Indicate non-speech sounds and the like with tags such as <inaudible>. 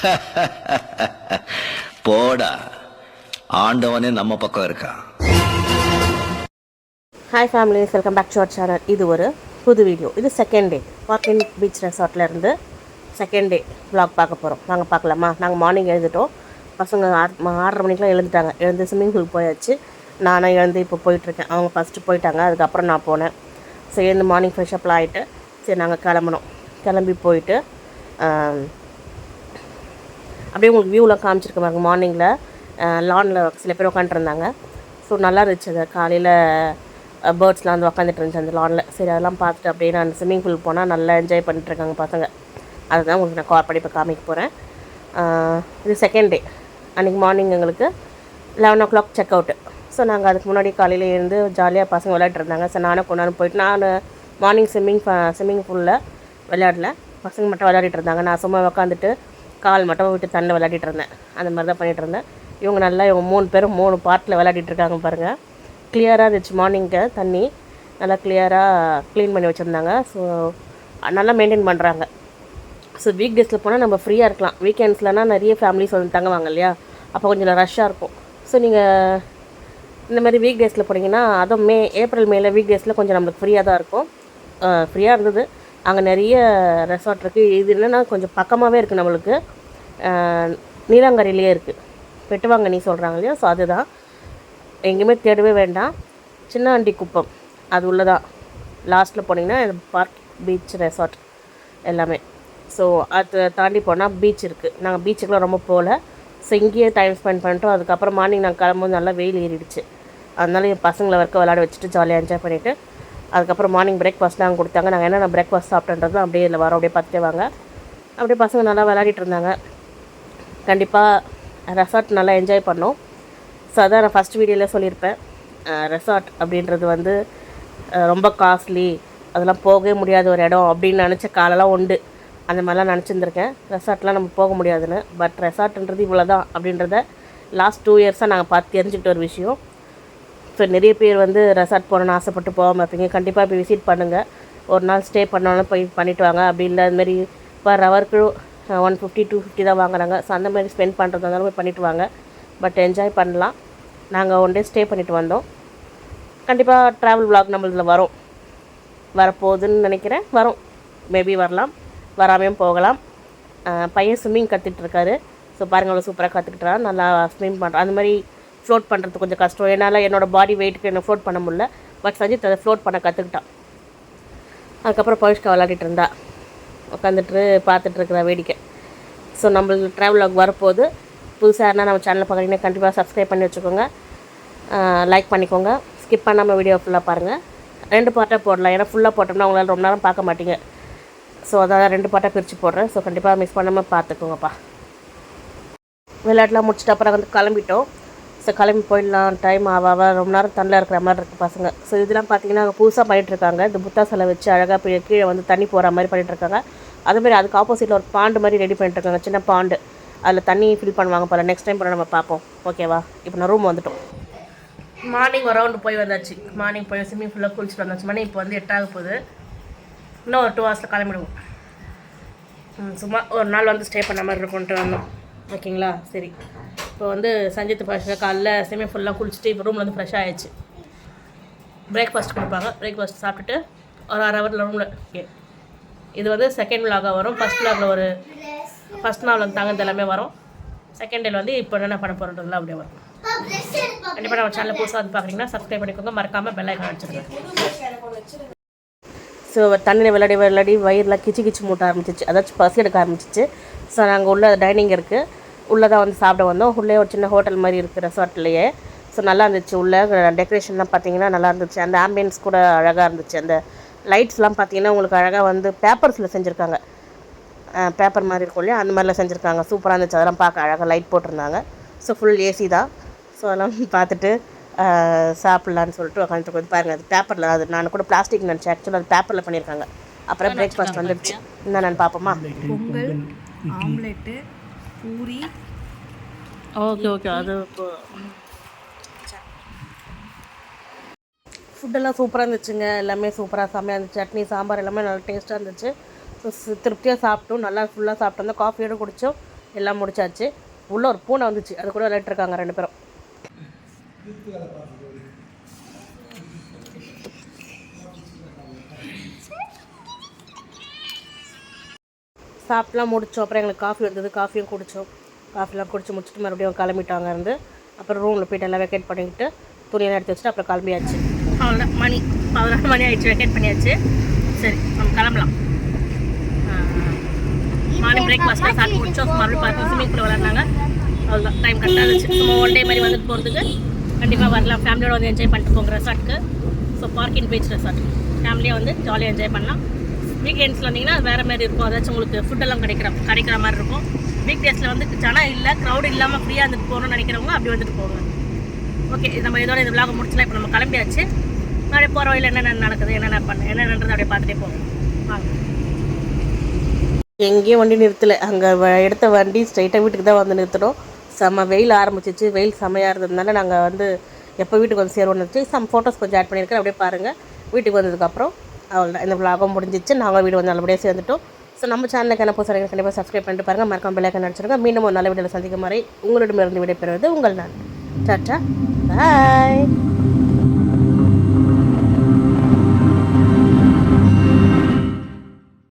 <laughs> போடா. ஆண்டவனே நம்ம பக்கம் இருக்கான் hi families welcome back to our channel இது ஒரு புது வீடியோ இது செகண்ட் டே பார்க்கின் பீச் ரெசார்ட்லேருந்து செகண்ட் டே ப்ளாக் பார்க்க போகிறோம் நாங்கள் பார்க்கலாமா? நாங்கள் மார்னிங் எழுந்துட்டோம். பசங்க ஆறு ஆறரை மணிக்கெலாம் எழுந்துட்டாங்க. எழுந்து ஸ்விம்மிங் பூல் போயாச்சு. நானும் எழுந்து இப்போ போயிட்டுருக்கேன். அவங்க ஃபஸ்ட்டு போயிட்டாங்க. அதுக்கப்புறம் நான் போனேன். சரி எழுந்து மார்னிங் ஃப்ரெஷ் அப்லாம் ஆகிட்டு சரி நாங்கள் கிளம்பணும். கிளம்பி போயிட்டு அப்படியே உங்களுக்கு வியூலாம் காமிச்சிருக்க பாருங்க மார்னிங்கில் லானில் சில பேர் உட்காந்துருந்தாங்க ஸோ நல்லா இருந்துச்சு அது. காலையில் பேர்ட்ஸ்லாம் வந்து உட்காந்துட்டு இருந்துச்சு அந்த லானில் சரி அதெல்லாம் பார்த்துட்டு அப்படியே நான் ஸ்விம்மிங் பூல் போனால் நல்லா என்ஜாய் பண்ணிட்டுருக்காங்க பசங்க. அதுதான் உங்களுக்கு நான் கால் பண்ணி இப்போ காமிக்க போகிறேன் இது செகண்ட் டே அன்றைக்கி மார்னிங் எங்களுக்கு eleven o'clock check out so நாங்கள் அதுக்கு முன்னாடி காலையில் இருந்து ஜாலியாக பசங்க விளையாட்டு இருந்தாங்க. ஸோ நானும் கொண்டாந்து போயிட்டு நான் மார்னிங் ஸ்விம்மிங் ஸ்விம்மிங் பூலில் விளையாடல. பசங்க மட்டும் விளையாடிட்டு இருந்தாங்க. நான் சும்மா உக்காந்துட்டு கால் மட்டும் விட்டு தண்ணில் விளையாடிட்டு இருந்தேன். அந்த மாதிரி தான் பண்ணிகிட்டு இருந்தேன். இவங்க நல்லா இவங்க மூணு பேரும் மூணு பார்ட்டில் விளையாடிட்டு இருக்காங்க பாருங்கள் கிளியராக இருந்துச்சு மார்னிங்க்கு தண்ணி. நல்லா கிளியராக க்ளீன் பண்ணி வச்சுருந்தாங்க. ஸோ நல்லா மெயின்டைன் பண்ணுறாங்க ஸோ வீக் டேஸில் போனால் நம்ம ஃப்ரீயாக இருக்கலாம். வீக்கெண்ட்ஸ்லனா நிறைய ஃபேமிலிஸ் வந்து தங்குவாங்க இல்லையா? அப்போ கொஞ்சம் ரஷ்ஷாக இருக்கும். ஸோ நீங்கள் இந்த மாதிரி வீக் டேஸில் போனீங்கன்னா அதுவும் மே ஏப்ரல் மேல வீக் டேஸில் கொஞ்சம் நம்மளுக்கு ஃப்ரீயாக தான் இருக்கும். ஃப்ரீயாக இருந்தது. அங்கே நிறைய ரெசார்ட் இருக்குது இது என்னென்னா கொஞ்சம் பக்கமாகவே இருக்குது நம்மளுக்கு. நீலாங்கரையிலே இருக்குது வெட்டுவாங்கண்ணி சொல்கிறாங்க இல்லையா? ஸோ அதுதான். எங்கேயுமே தேடவே வேண்டாம். சின்ன ஆண்டி குப்பம். அது உள்ளதான் லாஸ்ட்டில் போனீங்கன்னா பார்க் பீச் ரெசார்ட் எல்லாமே. ஸோ அதை தாண்டி போனால் பீச் இருக்குது நாங்கள் பீச்சுக்கெலாம் ரொம்ப போகல ஸோ இங்கேயே டைம் ஸ்பெண்ட் பண்ணிட்டோம். அதுக்கப்புறம் மார்னிங் நாங்கள் கிளம்பும்போது நல்லா வெயில் ஏறிடுச்சு. அதனால என் பசங்களை வரைக்கும் விளையாட வச்சுட்டு ஜாலியாக என்ஜாய் பண்ணிவிட்டு அதுக்கப்புறம் மார்னிங் பிரேக்ஃபாஸ்ட்லாம் கொடுத்தாங்க. நாங்கள் என்னென்ன பிரேக்ஃபாஸ்ட் சாப்பிட்டோன்றது அப்படியே இதில் வரோம். அப்படியே பார்த்துட்டே வாங்க. அப்படியே பசங்க நல்லா விளையாடிட்டு இருந்தாங்க. கண்டிப்பாக ரெசார்ட் நல்லா என்ஜாய் பண்ணோம். ஸோ அதான் நான் ஃபஸ்ட் வீடியோவில் சொல்லியிருப்பேன். ரெசார்ட் அப்படின்றது வந்து ரொம்ப காஸ்ட்லி அதெல்லாம் போகவே முடியாத ஒரு இடம் அப்படின்னு நினச்ச காலெல்லாம் உண்டு. அந்த மாதிரிலாம் நினச்சிருந்துருக்கேன். ரெசார்ட்லாம் நம்ம போக முடியாதுன்னு. பட் ரெசார்ட்ன்றது இவ்வளோ தான் அப்படின்றத லாஸ்ட் டூ இயர்ஸாக நாங்கள் பார்த்து தெரிஞ்சுக்கிட்ட ஒரு விஷயம். ஸோ நிறைய பேர் வந்து ரெசார்ட் போகணுன்னு ஆசைப்பட்டு போகாமல் இருப்பீங்க. கண்டிப்பாக போய் விசிட் பண்ணுங்கள் ஒரு நாள் ஸ்டே பண்ணாலும் போய் பண்ணிட்டு வாங்க. அப்படி இல்லை அதுமாரி பர் ஹவருக்கு ஒன் ஃபிஃப்டி டூ ஃபிஃப்டி தான் வாங்குறாங்க. ஸோ அந்த மாதிரி ஸ்பெண்ட் பண்ணுறதா இருந்தாலும் போய் பண்ணிட்டு வாங்க. பட் என்ஜாய் பண்ணலாம். நாங்கள் ஒன் டே ஸ்டே பண்ணிட்டு வந்தோம். கண்டிப்பாக ட்ராவல் விளாக் நம்மளதில் வரும். வரப்போகுதுன்னு நினைக்கிறேன். வரும். மேபி வரலாம். வராமையும் போகலாம். பையன் ஸ்விம்மிங் கற்றுட்டுருக்காரு ஸோ பாருங்கள் அவ்வளோ சூப்பராக கற்றுக்கிட்டுறான் நல்லா ஸ்விம் பண்ணுறான் அந்த மாதிரி ஃப்ளோட் பண்ணுறது கொஞ்சம் கஷ்டம். என்னால் என்னோடய பாடி வெயிட்டுக்கு என்ன ஃப்ளோட் பண்ண முடியல. பட் சஜித் அதை ஃப்ளோட் பண்ண கற்றுக்கிட்டான் அதுக்கப்புறம் பவிஷ்கா விளாடிட்டு இருந்தா. உட்காந்துட்டு பார்த்துட்டு இருக்கிற வேடிக்கை. ஸோ நம்மளுக்கு ட்ராவலாக் வரப்போது புதுசாக இருந்தால் நம்ம சேனலை பார்க்குறீங்கன்னா கண்டிப்பாக சப்ஸ்கிரைப் பண்ணி வச்சுக்கோங்க. லைக் பண்ணிக்கோங்க. ஸ்கிப் பண்ணாமல் வீடியோ ஃபுல்லாக பாருங்கள் ரெண்டு பார்ட்டாக போடலாம். ஏன்னா ஃபுல்லாக போட்டோம்னா உங்களால் ரொம்ப நேரம் பார்க்க மாட்டீங்க. ஸோ அதான் ரெண்டு பார்ட்டாக பிரித்து போடுறேன். ஸோ கண்டிப்பாக மிஸ் பண்ணாமல் பார்த்துக்கோங்கப்பா. விளையாட்டுலாம் முடிச்சுட்டு அப்புறம் வந்து கிளம்பிட்டோம். ஸோ கிளம்பி போயிடலாம். டைம் ஆவ ரொம்ப நேரம் தண்ணில் இருக்கிற மாதிரி இருக்குது பசங்க. ஸோ இதெல்லாம் பார்த்தீங்கன்னா அங்கே புதுசாக பண்ணிகிட்ருக்காங்க இருக்காங்க. இந்த புத்தா சிலை வச்சு அழகாக போய் கீழே வந்து தண்ணி போகிற மாதிரி பண்ணிகிட்ருக்காங்க இருக்காங்க. அதுக்கு ஆப்போசிட்டில் ஒரு பாண்டு மாதிரி ரெடி பண்ணிட்டுருக்காங்க சின்ன பாண்டு அதில் தண்ணி ஃபில் பண்ணுவாங்க போல. நெக்ஸ்ட் டைம் போல நம்ம பார்ப்போம் ஓகேவா இப்போ நான் ரூம் வந்துட்டோம். மார்னிங் ஒரு ரவுண்டு போய் வந்தாச்சு. மார்னிங் போய் ஸ்விம்மிங் ஃபுல்லாக குளிச்சுட்டு வந்தாச்சு. மணி இப்போ வந்து எட்டாக போகுது. இன்னும் ஒரு டூ ஹவர்ஸில் கிளம்பிடுவோம். ம், சும்மா ஒரு நாள் வந்து ஸ்டே பண்ண மாதிரி இருக்கும்ன்ட்டு வந்தோம். ஓகேங்களா சரி. இப்போ வந்து சஞ்சித் பாஷா காலைல ஸ்விம்மிங் ஃபுல்லாக குளிச்சுட்டு இப்போ ரூமில் வந்து ஃப்ரெஷ் ஆயிடுச்சு. பிரேக்ஃபாஸ்ட் கொடுப்பாங்க. பிரேக்ஃபாஸ்ட் சாப்பிட்டுட்டு ஒரு அரை ஹவரில் ரூமில் ஓகே இது வந்து செகண்ட் விலாகாக வரும். ஃபஸ்ட் விலாகில் ஒரு ஃபஸ்ட் நாள் வந்து தங்கது எல்லாமே வரும். செகண்ட் டேல வந்து இப்போ என்ன பண்ண போகிறதுலாம் அப்படியே வரும். கண்டிப்பாக நம்ம சேனல் புதுசாக வந்து பார்க்குறீங்கன்னா சப்ஸ்கிரைப் பண்ணிக்கோங்க. மறக்காமல் பெல் ஐக்கான் ஸோ தண்ணியில் விளையாடி விளையாடி வயிறில் கிச்சு கிச்சு மூட்ட ஆரம்பிச்சிச்சு. அதாச்சும் பசி எடுக்க ஆரம்பிச்சிச்சு. ஸோ நாங்கள் உள்ள டைனிங் இருக்குது உள்ளே தான் வந்து சாப்பிட வந்தோம். உள்ளே ஒரு சின்ன ஹோட்டல் மாதிரி இருக்குது ரெசார்ட்லேயே ஸோ நல்லா இருந்துச்சு உள்ளே. டெக்கரேஷன்லாம் பார்த்தீங்கன்னா நல்லா இருந்துச்சு. அந்த ஆம்பியன்ஸ் கூட அழகாக இருந்துச்சு. அந்த லைட்ஸ்லாம் பார்த்தீங்கன்னா உங்களுக்கு அழகாக வந்து பேப்பர்ஸில் செஞ்சுருக்காங்க. பேப்பர் மாதிரி இருக்கும் இல்லையா? அந்த மாதிரிலாம் செஞ்சுருக்காங்க. சூப்பராக இருந்துச்சு. அதெல்லாம் பார்க்க அழகாக லைட் போட்டிருந்தாங்க. ஸோ ஃபுல் ஏசி தான். ஸோ அதெல்லாம் பார்த்துட்டு சாப்பிட்லான்னு சொல்லிட்டு உட்காந்துட்டு வந்து பாருங்கள் அது பேப்பரில் அது நான் கூட பிளாஸ்டிக் நினச்சேன். ஆக்சுவலாக அது பேப்பரில் பண்ணியிருக்காங்க. அப்புறம் பிரேக்ஃபாஸ்ட் வந்துடுச்சு என்ன நான் பார்ப்போமா? Pongal omelette puri. Okay okay அது ஃபுட்டெல்லாம் சூப்பராக இருந்துச்சுங்க. எல்லாமே சூப்பராக செம்மையாக இருந்துச்சு. சட்னி சாம்பார் எல்லாமே நல்லா டேஸ்ட்டாக இருந்துச்சு. ஸோ திருப்தியாக சாப்பிட்டோம். நல்லா ஃபுல்லாக சாப்பிட்டோம். காஃபியோட குடித்தோம் எல்லாம் முடிச்சாச்சு. உள்ளே ஒரு பூனை வந்துச்சு. அது கூட விளையாட்டு இருக்காங்க ரெண்டு பேரும். சாப்பிட்லாம் முடித்தோம் அப்புறம் எங்களுக்கு காஃபி வந்தது. காஃபியும் குடித்தோம் காஃபிலாம் குடித்து முடிச்சுட்டு மறுபடியும் கிளம்பிட்டாங்க இருந்து. அப்புறம் ரூமில் போயிட்டு எல்லாம் வெக்கேட் பண்ணிக்கிட்டு துணியெல்லாம் எடுத்து வச்சுட்டு அப்புறம் கிளம்பியாச்சு. அவ்வளோதான் மணி பதினாறு மணி ஆயிடுச்சு. வெக்கேட் பண்ணியாச்சு. சரி நம்ம கிளம்பலாம். மார்னிங் பிரேக்ஃபாஸ்ட் சாப்பிட்டு முடிச்சோம். மறுபடியும் பார்த்து ஸ்விம்மிங் பூல் விளாட்னாங்க அவ்வளோதான் டைம் கரெக்டாக இருந்துச்சு. சும்மா ஒன் டே மாதிரி வந்துட்டு போகிறதுக்கு கண்டிப்பாக வரலாம். ஃபேமிலியோட வந்து என்ஜாய் பண்ணிட்டு போங்க ரெசார்ட்டுக்கு ஸோ பார்க்கிங் பீச் ரெசார்ட் ஃபேமிலியாக வந்து ஜாலியாக என்ஜாய் பண்ணலாம். வீக்கெண்ட்ஸில் வந்தீங்கன்னா வேறு மாதிரி இருக்கும். அதாச்சும் உங்களுக்கு ஃபுட்டெல்லாம் கிடைக்கிற கிடைக்கிற மாதிரி இருக்கும். வீக் டேஸில் வந்து ஜனம் இல்லை க்ரௌட் இல்லாமல் ஃப்ரீயாக இருந்துட்டு போகணும்னு நினைக்கிறவங்க அப்படி வந்துட்டு போங்க. ஓகே நம்ம இதோட இந்த விளாக முடிச்சலாம் இப்போ நம்ம கிளம்பியாச்சு. அப்படியே போகிற வழியில் என்னென்ன நடக்குது என்னென்ன பண்ண என்னென்னது அப்படியே பார்த்துட்டே போவோம் வாங்க. எங்கேயும் வண்டி நிறுத்தலை. அங்கே எடுத்த வண்டி ஸ்ட்ரைட்டாக வீட்டுக்கு தான் வந்து நிறுத்தணும் செம்ம வெயில் ஆரம்பிச்சிச்சு. வெயில் செம்மையாக இருந்ததுனால நாங்கள் வந்து எப்போ வீட்டுக்கு வந்து சேருவோம்னு வச்சு சம் ஃபோட்டோஸ் கொஞ்சம் ஆட் பண்ணியிருக்கேன். அப்படியே பாருங்கள் வீட்டுக்கு வந்ததுக்கப்புறம் அவ்வளோ இந்த விலாகம் முடிஞ்சிச்சு. நாங்கள் வீடு வந்து நல்லபடியாக சேர்ந்துட்டோம். ஸோ நம்ம சேனலுக்கு என்ன புதுசாக கண்டிப்பாக சப்ஸ்கிரைப் பண்ணிட்டு பாருங்கள் மறக்காம பிள்ளைக்கு நடிச்சிருங்க மீண்டும் ஒரு நல்ல வீடியோவில் சந்திக்கும் வரை உங்களிடமிருந்து விடைபெறுவது உங்கள் நான் டாட்டா பாய்